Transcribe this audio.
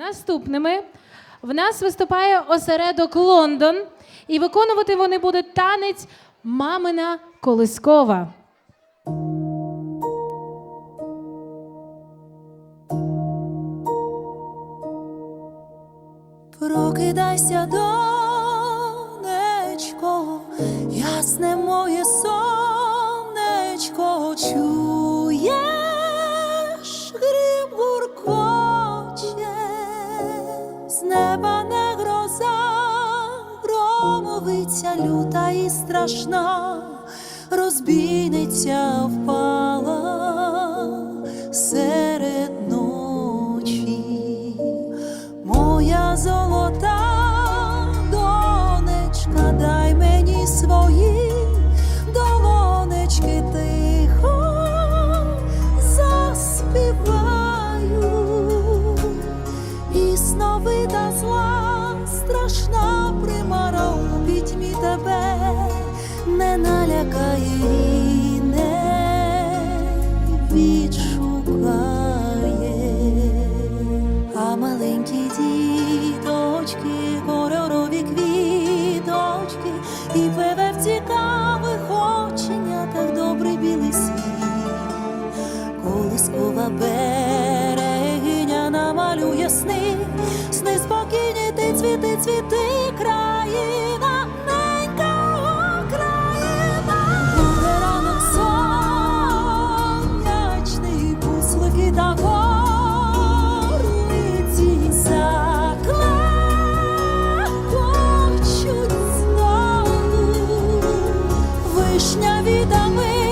Наступними в нас виступає осередок Лондон, і виконувати вони будуть танець Мамина Колискова. Прокидайся, донечко, ясне моє сонечко, чуєш, громовиця люта і страшна, розбійниця впала серед ночі. Моя золота донечка, дай мені свої долонечки тихо заспіваю. І сновида зла, страшна примара пітьмі тебе не налякає і не відшукає. А маленькі діточки, кольорові квіточки, і пливе в цікавих оченятах добрий білий світ. Колискова берегиня намалює сни, сни спокійні, ти цвіти, цвіти країни. вишня віддами.